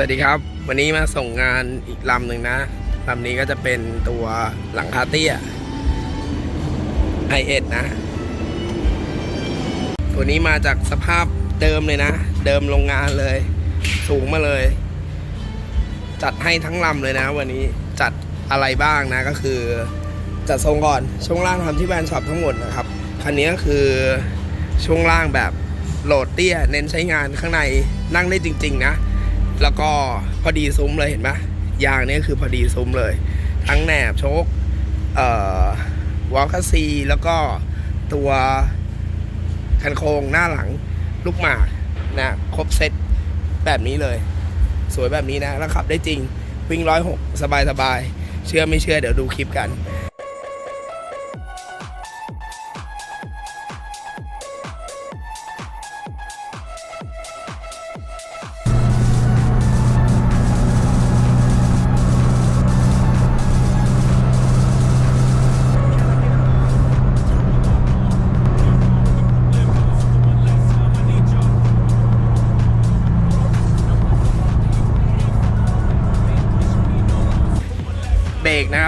วัสดีครับ วันนี้มาส่งงานอีกลำหนึ่งนะลำนี้ก็จะเป็นตัวหลังคาเตี้ยไอเอ็ดนะ ตัวนี้มาจากสภาพเดิมเลยนะ เดิมโรงงานเลย สูงมาเลย จัดให้ทั้งลำเลยนะ วันนี้จัดอะไรบ้างนะก็คือ จัดทรงก่อนช่วงล่างทำที่แบรนด์ช็อปทั้งหมดนะครับคันนี้ก็คือช่วงล่างแบบโหลดเตี้ย เน้นใช้งานข้างในนั่งได้จริง ๆ นะ แล้วก็พอดีซุ้มเลยเห็นปะยางนี่คือพอดีซุ้มเลย ทั้งแหนบโชคเอ่อวอลคัสซีแล้วก็ตัวคันโครงหน้าหลังลูกหมากนะครบเซตแบบนี้เลย สวยแบบนี้นะ แล้วขับได้จริง วิ่งร้อยหกสบายสบายๆเชื่อไม่เชื่อเดี๋ยวดูคลิปกัน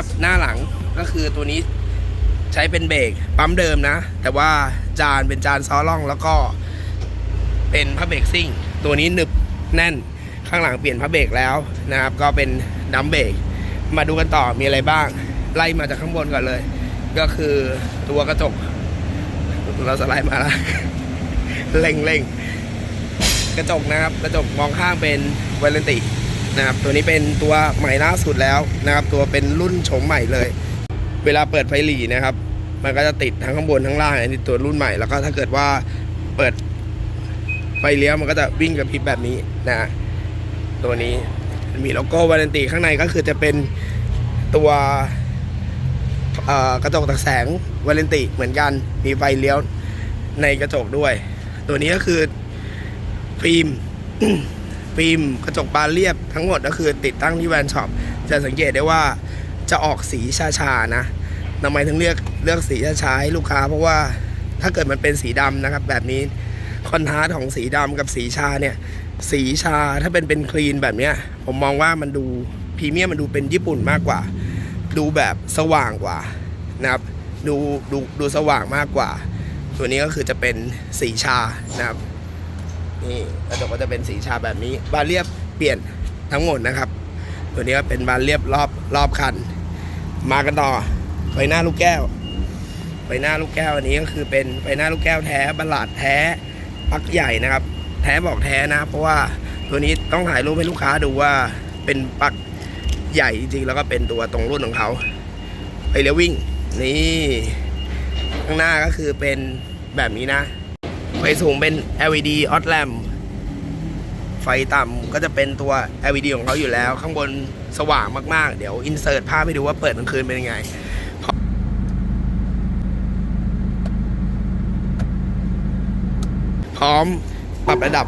นะครับ หน้าหลังก็คือตัวนี้ใช้เป็นเบรกปั๊มเดิมนะ แต่ว่าจานเป็นจานซ้อล่องแล้วก็เป็นพระเบรกซิ่ง ตัวนี้หนึบแน่นข้างหลังเปลี่ยนพระเบรกแล้วนะครับ ก็เป็นดัมเบรกมาดูกันต่อมีอะไรบ้าง ไล่มาจากข้างบนก่อนเลย ก็คือตัวกระจก เราสไลด์มาแล้วเร่งเร่งกระจกนะครับ กระจกมองข้างเป็นวาเลนติ นะครับ ตัวนี้เป็นตัวใหม่ล่าสุดแล้วนะครับ ตัวเป็นรุ่นโฉมใหม่เลย เวลาเปิดไฟหลีนะครับ มันก็จะติดทั้งข้างบนทั้งล่างอันนี้ตัวรุ่นใหม่แล้วก็ถ้าเกิดว่าเปิดไฟเลี้ยวมันก็จะวิ่งกับพริบแบบนี้นะตัวนี้มีโลโก้วาเลนตีข้างในก็คือจะเป็นตัวกระจกตักแสงวาเลนติเหมือนกันมีไฟเลี้ยวในกระจกด้วย ตัวนี้ก็คือฟิล์ม ฟิล์มกระจกบานเรียบทั้งหมดก็คือติดตั้งที่แวนช็อปจะสังเกตได้ว่าจะออกสีชาๆนะทำไมถึงเลือกเลือกสีชาๆให้ลูกค้า เพราะว่าถ้าเกิดมันเป็นสีดำนะครับ แบบนี้คอนทราสต์ของสีดำกับสีชาเนี่ย สีชาถ้าเป็นเป็นคลีนแบบเนี้ย ผมมองว่ามันดูพรีเมียมมันดูเป็นญี่ปุ่นมากกว่า ดูแบบสว่างกว่านะครับดูดูดูสว่างมากกว่า ตัวนี้ก็คือจะเป็นสีชานะครับ นี่กระจกก็จะเป็นสีชาแบบนี้ บานเรียบเปลี่ยนทั้งหมดนะครับ ตัวนี้ก็เป็นบานเรียบรอบรอบคัน มากันต่อไฟหน้าลูกแก้วไฟหน้าลูกแก้วอันนี้ก็คือเป็นไฟหน้าลูกแก้วแท้บัลลาดแท้ปักใหญ่นะครับ แท้บอกแท้นะ เพราะว่าตัวนี้ต้องถ่ายรูปให้ลูกค้าดูว่าเป็นปักใหญ่จริงๆแล้วก็เป็นตัวตรงรุ่นของเขาไปเลี้ยววิ่งนี่ข้างหน้าก็คือเป็นแบบนี้นะ ไฟสูงเป็น LED o t lamp ไฟต่ำก็จะเป็นตัว LED ของเขาอยู่แล้ว ข้างบนสว่างมาก ๆ เดี๋ยวอินเสิร์ตภาพให้ดูว่าเปิดกลางคืนเป็นยังไงพร้อมปรับระดับ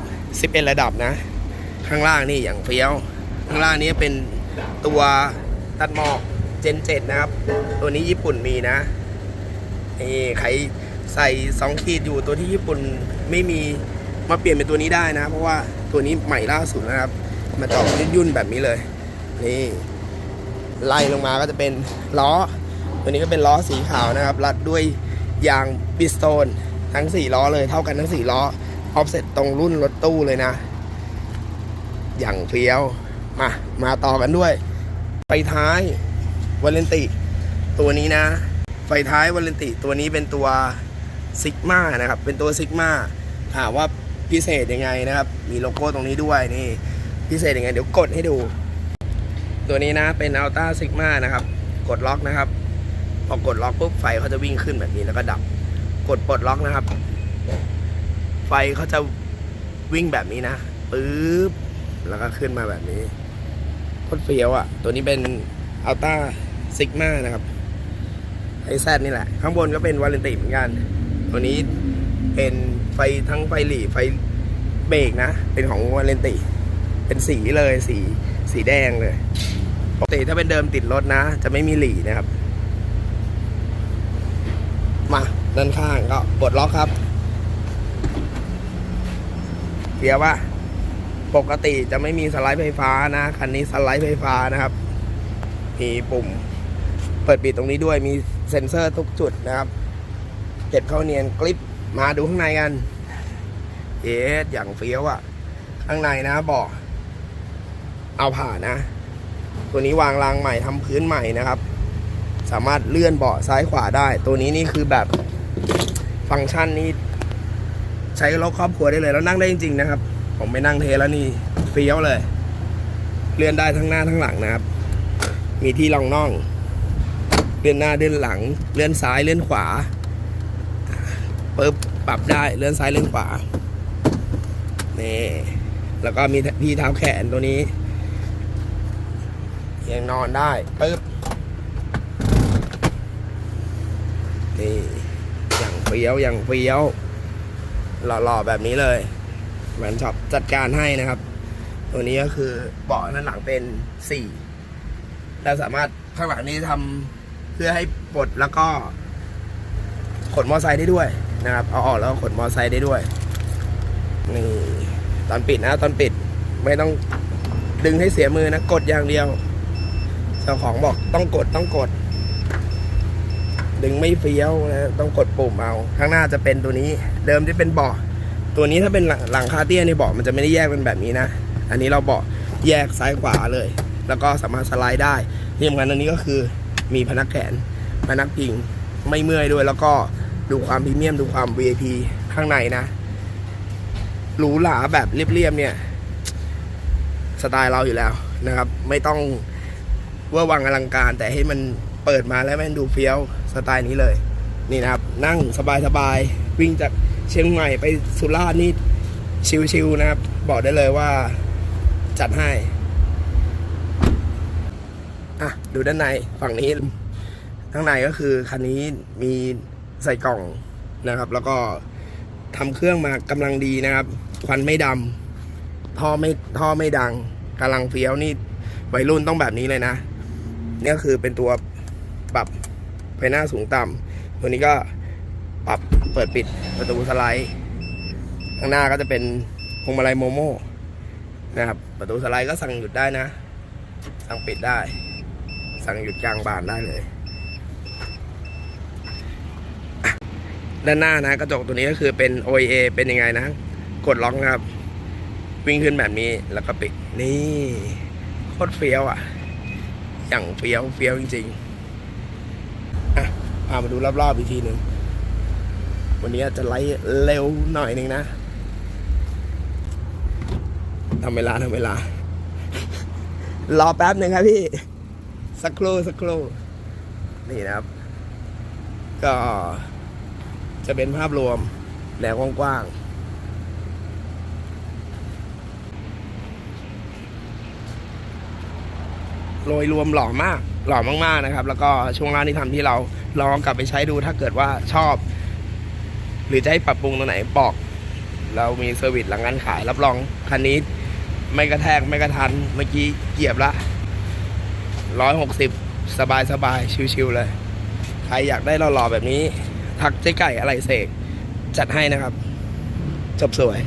11 ระดับนะ ข้างล่างนี่อย่างเฟี้ยว ข้างล่างนี้เป็นตัวตัดหมอกเจน7นะครับ ตัวนี้ญี่ปุ่นมีนะนี่ใคร ใส่สองขีดอยู่ตัวที่ญี่ปุ่นไม่มีมาเปลี่ยนเป็นตัวนี้ได้นะ เพราะว่าตัวนี้ใหม่ล่าสุดนะครับ มาจอกยุ่นๆแบบนี้เลยนี่ไล่ลงมาก็จะเป็นล้อ ตัวนี้ก็เป็นล้อสีขาวนะครับ รัดด้วยยางบิสโตนทั้ง 4 ล้อเลยเท่ากันทั้ง 4 ล้อออฟเซ็ตตรงรุ่นรถตู้เลยนะ อย่างเฟี้ยวมามาต่อกันด้วย ไฟท้ายวาเลนติ ตัวนี้นะ ไฟท้ายวาเลนติตัวนี้เป็นตัว ซิกมานะครับ เป็นตัวซิกมาถามว่าพิเศษยังไงนะครับ มีโลโก้ตรงนี้ด้วยนี่ พิเศษยังไง เดี๋ยวกดให้ดู ตัวนี้นะเป็นอัลต้าซิกมานะครับ กดล็อกนะครับ พอกดล็อกปุ๊บไฟเขาจะวิ่งขึ้นแบบนี้แล้วก็ดับ กดปลดล็อกนะครับ ไฟเขาจะวิ่งแบบนี้นะปึ๊บแล้วก็ขึ้นมาแบบนี้โคตรเฟี้ยวอะ ตัวนี้เป็นอัลต้าซิกมานะครับไอแซดนี่แหละ ข้างบนก็เป็นวาเลนติเหมือนกัน ตัวนี้เป็นไฟทั้งไฟหลีไฟเบรกนะ เป็นของวาเลนติ เป็นสีเลยสีสีแดงเลยปกติถ้าเป็นเดิมติดรถนะ จะไม่มีหลีนะครับ มาด้านข้างก็ปลดล็อกครับเฟียวว่าปกติจะไม่มีสไลด์ไฟฟ้านะคันนี้สไลด์ไฟฟ้านะครับมีปุ่มเปิดปิดตรงนี้ด้วยมีเซ็นเซอร์ทุกจุดนะครับ เก็บเข้าเนียนกริปมาดูข้างในกัน เอ๊ะอย่างเฟี้ยวอะ่ะข้างในนะเบอกเอาผ่านนะ ตัวนี้วางรางใหม่ทำพื้นใหม่นะครับ สามารถเลื่อนเบาะซ้ายขวาได้ ตัวนี้นี่คือแบบฟังก์ชันนี้ ใช้รถครอบครัวได้เลยแล้วนั่งได้จริง ๆ นะครับ ผมไปนั่งเทแล้วนี่เฟี้ยวเลย เลื่อนได้ทั้งหน้าทั้งหลังนะครับ มีที่รองน่อง เลื่อนหน้าเลื่อนหลัง เลื่อนซ้ายเลื่อนขวา ปึ๊บปรับได้เลื่อนซ้ายเลื่อนขวานี่แล้วก็มีที่เท้าแขนตัวนี้ยังนอนได้ปึ๊บนี่อย่างเฟี้ยวอย่างเฟี้ยวหล่อๆแบบนี้เลยแมนช็อปจัดการให้นะครับ ตัวนี้ก็คือเบาะด้านหลังเป็นสี่เราสามารถข้างหลังนี้ทำเพื่อให้ปลดแล้วก็ขนมอไซค์ได้ด้วย นะครับ เอาออกแล้วขนมอไซค์ได้ด้วย นี่ ตอนปิดนะ ตอนปิดไม่ต้องดึงให้เสียมือนะ กดอย่างเดียว เจ้าของบอกต้องกดต้องกด ดึงไม่เฟี้ยวนะ ต้องกดปุ่มเอา ข้างหน้าจะเป็นตัวนี้ เดิมที่เป็นเบาะตัวนี้ถ้าเป็นหลังหลังคาเตี้ยในเบาะมันจะไม่ได้แยกเป็นแบบนี้นะ อันนี้เราเบาะแยกซ้ายขวาเลย แล้วก็สามารถสไลด์ได้ที่สำคัญอันนี้ก็คือมีพนักแขนพนักพิงไม่เมื่อยด้วยแล้วก็ ดูความพรีเมียมดูความ VIP ข้างในนะหรูหราแบบเรียบๆเนี่ยสไตล์เราอยู่แล้วนะครับ ไม่ต้องเว่าวังอลังการ แต่ให้มันเปิดมาแล้วมันดูเฟี้ยวสไตล์นี้เลย นี่นะครับ นั่งสบายๆวิ่งจากเชียงใหม่ไปสุราษฎร์นี่ชิวๆนะครับ บอกได้เลยว่าจัดให้ อะ ดูด้านในฝั่งนี้ข้างในก็คือคันนี้มี ใส่กล่องนะครับ แล้วก็ทำเครื่องมากำลังดีนะครับ ควันไม่ดำท่อไม่ท่อไม่ดังกำลังเฟี้ยวนี่วัยรุ่นต้องแบบนี้เลยนะนี่คือเป็นตัวปรับไฟหน้าสูงต่ำตัวนี้ก็ปรับเปิดปิดประตูสไลด์ ข้างหน้าก็จะเป็นพวงมาลัยโมโม่นะครับ ประตูสไลด์ก็สั่งหยุดได้นะ สั่งปิดได้ สั่งหยุดกลางบานได้เลยอะ ด้านหน้านะกระจกตัวนี้ก็คือเป็น O A เป็นยังไงนะ กดล็อกนะครับ วิ่งขึ้นแบบนี้แล้วก็ปิดนี่โคตรเฟี้ยวอะ อย่างเฟี้ยวเฟี้ยวจริงๆอะพามาดูรอบๆอีกทีหนึ่งวันนี้จจะไล่เร็วหน่อยหนึ่งนะทำเวลาทำเวลา รอแป๊บหนึ่งครับพี่ สักครู่สักครู่นี่นะครับ ก็ จะเป็นภาพรวมแนวกว้างๆโดยรวมหล่อมาก หล่อมากๆนะครับ แล้วก็ช่วงล่างที่ทำที่เราลองกลับไปใช้ดูถ้าเกิดว่าชอบ หรือจะให้ปรับปรุงตรงไหนบอก เรามีเซอร์วิสหลังการขาย รับรองคันนี้ไม่กระแทกไม่กระทันเมื่อกี้เหยียบละร้อยหกสิบสบายสบายชิวๆเลย ใครอยากได้หล่อๆแบบนี้ พักเจ๊ไก่อะไรเสกจัดให้นะครับ จบสวย